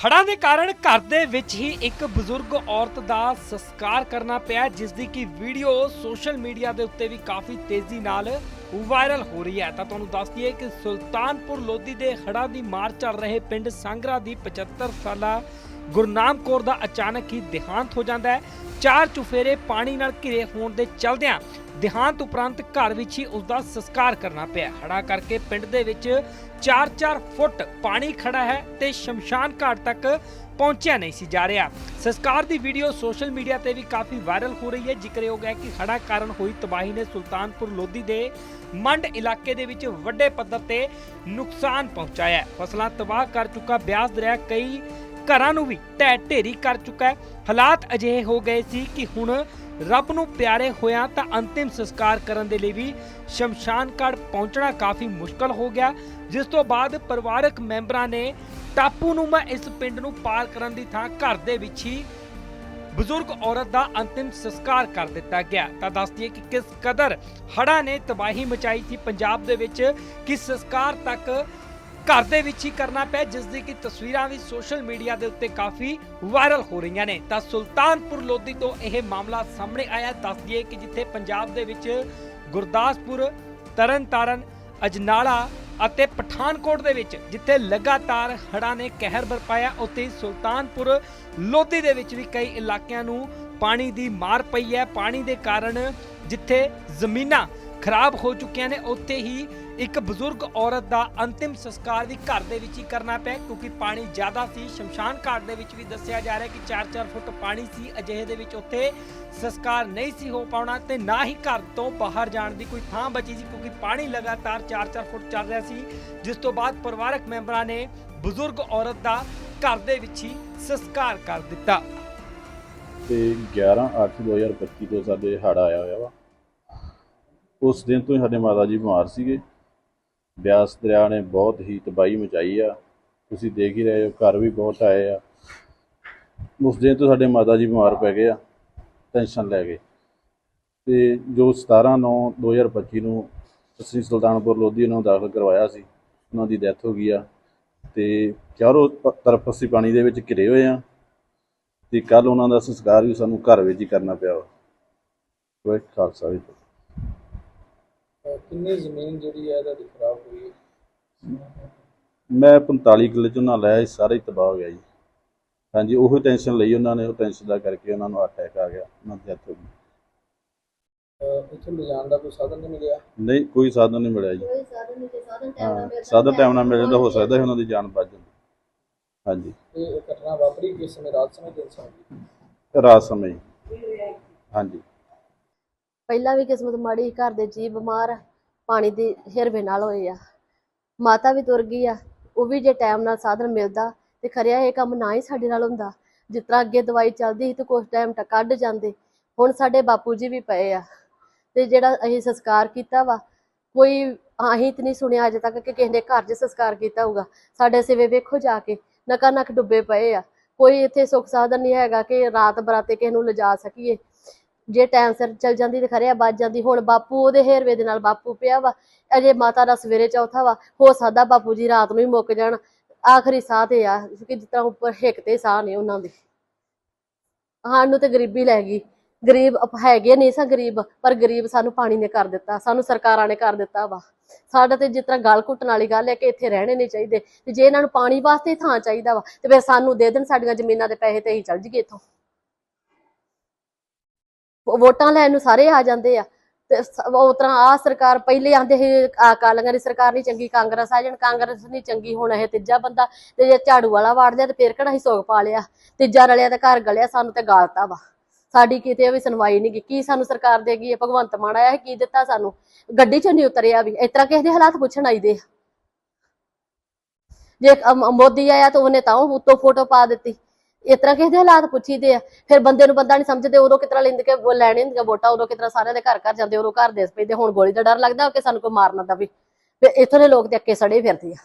ਹੜ੍ਹਾਂ ਦੇ ਕਾਰਨ ਘਰ ਦੇ ਵਿੱਚ ਹੀ ਇੱਕ ਬਜ਼ੁਰਗ ਔਰਤ ਦਾ ਸੰਸਕਾਰ ਕਰਨਾ ਪਿਆ ਜਿਸ ਦੀ ਕਿ ਵੀਡੀਓ ਸੋਸ਼ਲ ਮੀਡੀਆ ਦੇ ਉੱਤੇ ਵੀ ਕਾਫੀ ਤੇਜ਼ੀ ਨਾਲ ਵਾਇਰਲ ਹੋ ਰਹੀ ਹੈ। ਤਾਂ ਤੁਹਾਨੂੰ ਦੱਸ ਦਈਏ ਕਿ ਸੁਲਤਾਨਪੁਰ ਲੋਧੀ ਦੇ ਹੜ੍ਹਾਂ ਦੀ ਮਾਰ ਚੱਲ ਰਹੇ ਪਿੰਡ ਸੰਗਰਾ ਦੀ 75 ਸਾਲਾ ਗੁਰਨਾਮ ਕੌਰ ਦਾ ਅਚਾਨਕ ਹੀ ਦੇਹਾਂਤ ਹੋ ਜਾਂਦਾ ਹੈ। ਚਾਰ ਚੁਫੇਰੇ ਪਾਣੀ ਨਾਲ ਘਿਰੇ ਹੋਣ ਦੇ ਚਲਦਿਆਂ ਦੇਹਾਂਤ ਉਪਰੰਤ ਘਰ ਵਿੱਚ ਹੀ ਉਸ ਦਾ ਸੰਸਕਾਰ ਕਰਨਾ ਪਿਆ। ਹੜਾ ਕਰਕੇ ਪਿੰਡ ਦੇ ਵਿੱਚ 4-4 ਫੁੱਟ ਪਾਣੀ ਖੜਾ ਹੈ ਤੇ ਸ਼ਮਸ਼ਾਨ ਘਾਟ ਤੱਕ ਪਹੁੰਚਿਆ ਨਹੀਂ ਸੀ ਜਾ ਰਿਹਾ। ਸੰਸਕਾਰ ਦੀ ਵੀਡੀਓ ਸੋਸ਼ਲ ਮੀਡੀਆ ਤੇ ਵੀ ਕਾਫੀ ਵਾਇਰਲ ਹੋ ਰਹੀ ਹੈ। ਜ਼ਿਕਰਯੋਗ ਹੈ ਕਿ ਹੜਾ ਕਾਰਨ ਹੋਈ ਤਬਾਹੀ ਨੇ ਸੁਲਤਾਨਪੁਰ ਲੋਧੀ ਦੇ ਮੰਡ ਇਲਾਕੇ ਦੇ ਵਿੱਚ ਵੱਡੇ ਪੱਧਰ ਤੇ ਨੁਕਸਾਨ ਪਹੁੰਚਾਇਆ ਫਸਲਾਂ ਤਬਾਹ ਕਰ ਚੁੱਕਾ ਬਿਆਸ ਦਰਿਆ ਕਈ ਘਰਾਂ ਨੂੰ ਵੀ ਢਹਿ ਢੇਰੀ ਕਰ ਚੁੱਕਾ ਹੈ। ਹਾਲਾਤ ਅਜਿਹੇ ਹੋ ਗਏ ਸੀ ਕਿ ਹੁਣ ਰੱਬ ਨੂੰ ਪਿਆਰੇ ਹੋਇਆਂ ਤਾਂ ਅੰਤਿਮ ਸੰਸਕਾਰ ਕਰਨ ਦੇ ਲਈ ਵੀ ਸ਼ਮਸ਼ਾਨ ਘਾਟ ਪਹੁੰਚਣਾ ਕਾਫੀ ਮੁਸ਼ਕਲ ਹੋ ਗਿਆ, ਜਿਸ ਤੋਂ ਬਾਅਦ ਪਰਿਵਾਰਕ ਮੈਂਬਰਾਂ ਨੇ ਟਾਪੂ ਨੂੰ ਮੈਂ ਇਸ ਪਿੰਡ ਨੂੰ ਪਾਰ ਕਰਨ ਦੀ ਥਾਂ ਘਰ ਦੇ ਵਿੱਚ ਹੀ ਬਜ਼ੁਰਗ ਔਰਤ ਦਾ ਅੰਤਿਮ ਸੰਸਕਾਰ ਕਰ ਦਿੱਤਾ ਗਿਆ। ਤਾਂ ਦੱਸਦੀ ਦਈਏ ਕਿ ਕਿਸ ਕਦਰ ਹੜ੍ਹਾਂ ਨੇ ਤਬਾਹੀ ਮਚਾਈ ਸੀ। ਪੰਜਾਬ ਦੇ ਵਿੱਚ ਕਿ ਸੰਸਕਾਰ ਤੱਕ ਘਰ ਦੇ ਵਿੱਚ ਹੀ ਕਰਨਾ ਪਿਆ, ਜਿਸ ਦੀ ਕਿ ਤਸਵੀਰਾਂ ਵੀ ਸੋਸ਼ਲ ਮੀਡੀਆ ਦੇ ਉੱਤੇ ਕਾਫੀ ਵਾਇਰਲ ਹੋ ਰਹੀਆਂ ਨੇ। ਤਾਂ ਸੁਲਤਾਨਪੁਰ ਲੋਧੀ ਤੋਂ ਇਹ ਮਾਮਲਾ ਸਾਹਮਣੇ ਆਇਆ। ਦੱਸ ਦਈਏ ਕਿ ਜਿੱਥੇ ਪੰਜਾਬ ਦੇ ਵਿੱਚ ਗੁਰਦਾਸਪੁਰ, ਤਰਨਤਾਰਨ, ਅਜਨਾਲਾ ਅਤੇ ਪਠਾਨਕੋਟ ਦੇ ਵਿੱਚ, ਜਿੱਥੇ ਲਗਾਤਾਰ ਹੜ੍ਹਾਂ ਨੇ ਕਹਿਰ ਬਰਪਾਇਆ ਉੱਥੇ ਹੀ ਸੁਲਤਾਨਪੁਰ ਲੋਧੀ ਦੇ ਵਿੱਚ ਵੀ ਕਈ ਇਲਾਕਿਆਂ ਨੂੰ ਪਾਣੀ ਦੀ ਮਾਰ ਪਈ ਹੈ। ਪਾਣੀ ਦੇ ਕਾਰਨ ਜਿੱਥੇ ਜ਼ਮੀਨਾਂ ਖਰਾਬ ਹੋ ਚੁੱਕੀਆਂ ਨੇ, ਉੱਥੇ ਹੀ ਇੱਕ ਬਜ਼ੁਰਗ ਔਰਤ ਦਾ ਅੰਤਿਮ ਸੰਸਕਾਰ ਵੀ ਘਰ ਦੇ ਵਿੱਚ ਹੀ ਕਰਨਾ ਪਿਆ, ਕਿਉਂਕਿ ਪਾਣੀ ਜ਼ਿਆਦਾ ਸੀ। ਸ਼ਮਸ਼ਾਨ ਘਾਟ ਦੇ ਵਿੱਚ ਵੀ ਦੱਸਿਆ ਜਾ ਰਿਹਾ ਕਿ 4-4 ਫੁੱਟ ਪਾਣੀ ਸੀ, ਅਜਿਹੇ ਦੇ ਵਿੱਚ ਉੱਥੇ ਸੰਸਕਾਰ ਨਹੀਂ ਸੀ ਹੋ ਪਾਉਣਾ ਤੇ ਨਾ ਹੀ ਘਰ ਤੋਂ ਬਾਹਰ ਜਾਣ ਦੀ ਕੋਈ ਥਾਂ ਬਚੀ ਸੀ, ਕਿਉਂਕਿ ਪਾਣੀ ਲਗਾਤਾਰ 4-4 ਫੁੱਟ ਚੱਲ ਰਿਹਾ ਸੀ। ਜਿਸ ਤੋਂ ਬਾਅਦ ਪਰਿਵਾਰਕ ਮੈਂਬਰਾਂ ਨੇ ਬਜ਼ੁਰਗ ਔਰਤ ਦਾ ਘਰ ਦੇ ਵਿੱਚ ਹੀ ਸੰਸਕਾਰ ਕਰ ਦਿੱਤਾ। ਤੇ 11/8/2025 ਤੋਂ ਸਾਡੇ ਹੜ੍ਹ ਆਇਆ ਹੋਇਆ ਵਾ। ਉਸ ਦਿਨ ਤੋਂ ਹੀ ਸਾਡੇ ਮਾਤਾ ਜੀ ਬਿਮਾਰ ਸੀਗੇ। ਬਿਆਸ ਦਰਿਆ ਨੇ ਬਹੁਤ ਹੀ ਤਬਾਹੀ ਮਚਾਈ ਆ। ਤੁਸੀਂ ਦੇਖ ਹੀ ਰਹੇ ਹੋ, ਘਰ ਵੀ ਬਹੁਤ ਆਏ ਆ। ਉਸ ਦਿਨ ਤੋਂ ਸਾਡੇ ਮਾਤਾ ਜੀ ਬਿਮਾਰ ਪੈ ਗਏ ਆ, ਟੈਨਸ਼ਨ ਲੈ ਗਏ। ਤੇ ਜੋ 17/9/2025 ਨੂੰ ਅਸੀਂ ਸੁਲਤਾਨਪੁਰ ਲੋਧੀ ਨੂੰ ਦਾਖਲ ਕਰਵਾਇਆ ਸੀ, ਉਹਨਾਂ ਦੀ ਡੈਥ ਹੋ ਗਈ ਆ। ਤੇ ਚਾਰੋਂ ਤਰਫ ਅਸੀਂ ਪਾਣੀ ਦੇ ਵਿੱਚ ਘਿਰੇ ਹੋਏ ਆ। ਤੇ ਕੱਲ ਉਹਨਾਂ ਦਾ ਸੰਸਕਾਰ ਵੀ ਸਾਨੂੰ ਘਰ ਵਿੱਚ ਹੀ ਕਰਨਾ ਪਿਆ ਵਾ। ਵਾਹਿਗੁਰੂ ਖਾਲਸਾ ਜੀ ਕਿੰਨੀ ਜ਼ਮੀਨ ਜਿਹੜੀ ਹੈ ਇਹਦਾ ਦੀ ਖਰਾਬ ਹੋਈ ਹੈ? ਮੈਂ 45 ਕਿੱਲੇ ਝੋਨਾ ਲਾਇਆ ਸਾਰਾ ਹੀ ਤਬਾਹ ਹੋ ਗਿਆ ਜੀ। ਹਾਂਜੀ ਉਹੀ ਟੈਨਸ਼ਨ ਲਈ ਉਹਨਾਂ ਨੇ ਉਹ ਟੈਨਸ਼ਨ ਦਾ ਕਰਕੇ ਉਹਨਾਂ ਨੂੰ ਅਟੈਕ ਆ ਗਿਆ ਉਹਨਾਂ ਦੀ ਡੈਥ ਹੋ ਗਈ। ਇੱਥੇ ਲਿਜਾਣ ਦਾ ਕੋਈ ਸਾਧਨ ਨਹੀਂ ਮਿਲਿਆ? ਨਹੀਂ ਕੋਈ ਸਾਧਨ ਨਹੀਂ ਮਿਲਿਆ ਜੀ। ਕੋਈ ਸਾਧਨ ਨਹੀਂ ਤੇ ਸਾਧਨ ਟਾਈਮ ਨਾਲ ਹਾਂ ਮਿਲ ਸਾਧਨ ਟਾਈਮ ਨਾਲ ਮਿਲ ਜਾਂਦਾ ਹੋ ਸਕਦਾ ਸੀ ਉਹਨਾਂ ਦੀ ਜਾਨ ਬਚ ਜਾਂਦੀ। ਹਾਂਜੀ। ਇਹ ਇਹ ਘਟਨਾ ਵਾਪਰੀ ਕਿਸ ਸਮੇਂ? ਰਾਤ ਸਮੇਂ ਦਿਨ ਸਮੇਂ? ਰਾਤ ਸਮੇਂ। ਹਾਂਜੀ। ਪਹਿਲਾਂ ਵੀ ਕਿਸਮਤ ਮਾੜੀ ਸੀ, ਘਰ ਦੇ ਜੀ ਬਿਮਾਰ ਆ, ਪਾਣੀ ਦੀ ਹਿਰਵੇ ਨਾਲ ਹੋਏ ਆ। ਮਾਤਾ ਵੀ ਤੁਰ ਗਈ ਆ ਉਹ ਵੀ ਜੇ ਟਾਈਮ ਨਾਲ ਸਾਧਨ ਮਿਲਦਾ ਤੇ ਖਰਿਆ ਇਹ ਕੰਮ ਨਾ ਹੀ ਸਾਡੇ ਨਾਲ ਹੁੰਦਾ। ਜਿਸ ਤਰ੍ਹਾਂ ਅੱਗੇ ਦਵਾਈ ਚੱਲਦੀ ਸੀ ਤੇ ਕੁਝ ਟਾਈਮ ਤੱਕ ਕੱਢ ਜਾਂਦੇ ਹੁਣ ਸਾਡੇ ਬਾਪੂ ਜੀ ਵੀ ਪਏ ਆ। ਤੇ ਜਿਹੜਾ ਅਸੀਂ ਸੰਸਕਾਰ ਕੀਤਾ ਵਾ ਕੋਈ ਅਸੀਂ ਤੇ ਨਹੀਂ ਸੁਣਿਆ ਅਜੇ ਤੱਕ ਕਿ ਕਿਸੇ ਨੇ ਘਰ 'ਚ ਸੰਸਕਾਰ ਕੀਤਾ ਹੋਊਗਾ। ਸਾਡੇ ਸਿਵੇ ਵੇਖੋ ਜਾ ਕੇ ਨਕਾ ਨਕ ਡੁੱਬੇ ਪਏ ਆ। ਕੋਈ ਇੱਥੇ ਸੁੱਖ ਸਾਧਨ ਨਹੀਂ ਹੈਗਾ ਕਿ ਰਾਤ ਬਰਾਤੇ ਕਿਸੇ ਨੂੰ ਲਿਜਾ ਸਕੀਏ। ਜੇ ਟਾਈਮ ਸਿਰ ਚਲ ਜਾਂਦੀ ਤੇ ਖਰਿਆ ਬਚ ਜਾਂਦੀ। ਹੁਣ ਬਾਪੂ ਉਹਦੇ ਹੇਰਵੇ ਦੇ ਨਾਲ ਬਾਪੂ ਪਿਆ ਵਾ, ਅਜੇ ਮਾਤਾ ਦਾ ਸਵੇਰੇ ਚੌਥਾ ਵਾ, ਹੋ ਸਕਦਾ ਬਾਪੂ ਜੀ ਰਾਤ ਨੂੰ ਹੀ ਮੁੱਕ ਜਾਣ। ਆਖਰੀ ਸਾਹ ਤੇ ਆ ਕਿ ਜਿਸ ਤਰ੍ਹਾਂ ਉੱਪਰ ਹਿੱਕ ਤੇ ਸਾਹ ਨੇ ਉਹਨਾਂ ਦੇ। ਸਾਨੂੰ ਤੇ ਗਰੀਬੀ ਲੈ ਗਈ। ਗਰੀਬ ਹੈਗੇ ਨਹੀਂ ਸਾਂ ਗਰੀਬ, ਪਰ ਗਰੀਬ ਸਾਨੂੰ ਪਾਣੀ ਨੇ ਕਰ ਦਿੱਤਾ, ਸਾਨੂੰ ਸਰਕਾਰਾਂ ਨੇ ਕਰ ਦਿੱਤਾ ਵਾ। ਸਾਡਾ ਤੇ ਜਿਸ ਤਰ੍ਹਾਂ ਗਲ ਘੁੱਟਣ ਵਾਲੀ ਗੱਲ ਹੈ ਕਿ ਇੱਥੇ ਰਹਿਣੇ ਨਹੀਂ ਚਾਹੀਦੇ, ਤੇ ਜੇ ਇਹਨਾਂ ਨੂੰ ਪਾਣੀ ਵਾਸਤੇ ਥਾਂ ਚਾਹੀਦਾ ਵਾ, ਤੇ ਫਿਰ ਸਾਨੂੰ ਦੇ ਦੇਣ, ਸਾਡੀਆਂ ਜ਼ਮੀਨਾਂ ਦੇ ਪੈਸੇ ਤੇ ਹੀ ਚੱਲ ਜੀਏ ਇੱਥੋਂ। ਵੋਟਾਂ ਲੈਣ ਨੂੰ ਸਾਰੇ ਆ ਜਾਂਦੇ ਆ। ਤੇ ਉਹ ਤਰ੍ਹਾਂ ਆ ਸਰਕਾਰ ਪਹਿਲੇ ਆਂਦੇ ਸੀ ਆ ਦੀ ਸਰਕਾਰ ਨਹੀਂ ਚੰਗੀ, ਕਾਂਗਰਸ ਆ ਜਾਣ, ਕਾਂਗਰਸ ਨਹੀਂ ਚੰਗੀ, ਹੁਣ ਇਹ ਤੀਜਾ ਬੰਦਾ ਤੇ ਜੇ ਝਾੜੂ ਵਾਲਾ ਵਾੜ ਲਿਆ ਤੇ ਫੇਰ ਕਿਹੜਾ ਹੀ ਸੋਗ ਪਾ ਲਿਆ। ਤੀਜਾ ਰਲਿਆ ਤੇ ਘਰ ਗਲਿਆ, ਸਾਨੂੰ ਤੇ ਗਾਲਤਾ ਵਾ। ਸਾਡੀ ਕਿਤੇ ਵੀ ਸੁਣਵਾਈ ਨਹੀਂ ਗੀ ਕੀ ਸਾਨੂੰ ਸਰਕਾਰ ਦੇਗੀ ਇਹ ਭਗਵੰਤ ਮਾਨ ਆਇਆ ਸੀ, ਕੀ ਦਿੱਤਾ ਸਾਨੂੰ? ਗੱਡੀ ਚੋਂ ਨਹੀਂ ਉਤਰਿਆ ਵੀ। ਇਸ ਤਰ੍ਹਾਂ ਕਿਸੇ ਦੇ ਹਾਲਾਤ ਪੁੱਛਣ ਆਈਦੇ ਆ। ਜੇ ਮੋਦੀ ਆਇਆ ਤਾਂ ਉਹਨੇ ਤਾਂ ਉਹ ਉੱਤੋਂ ਫੋਟੋ ਪਾ ਦਿੱਤੀ। ਇਸ ਤਰ੍ਹਾਂ ਕਿਸੇ ਦੇ ਹਾਲਾਤ ਪੁੱਛੀਦੇ ਆ, ਫਿਰ ਬੰਦੇ ਨੂੰ ਬੰਦਾ ਨਹੀਂ ਸਮਝਦੇ, ਉਦੋਂ ਕਿਤਰਾ ਲੈਂਦੇ ਕਿ ਉਹ ਲੈਣੇ ਹੁੰਦੀਆਂ ਵੋਟਾਂ, ਉਦੋਂ ਕਿਤਰਾ ਸਾਰਿਆਂ ਦੇ ਘਰ ਘਰ ਜਾਂਦੇ, ਉਦੋਂ ਘਰ ਦੇਸ ਪੈਂਦੇ ਹੁਣ ਗੋਲੀ ਦਾ ਡਰ ਲੱਗਦਾ, ਕਿ ਸਾਨੂੰ ਕੋਈ ਮਾਰ ਨਾ ਦਵੇ। ਫਿਰ ਇੱਥੋਂ ਦੇ ਲੋਕ ਤੇ ਅੱਕੇ ਸੜੇ ਫਿਰਦੇ ਆ।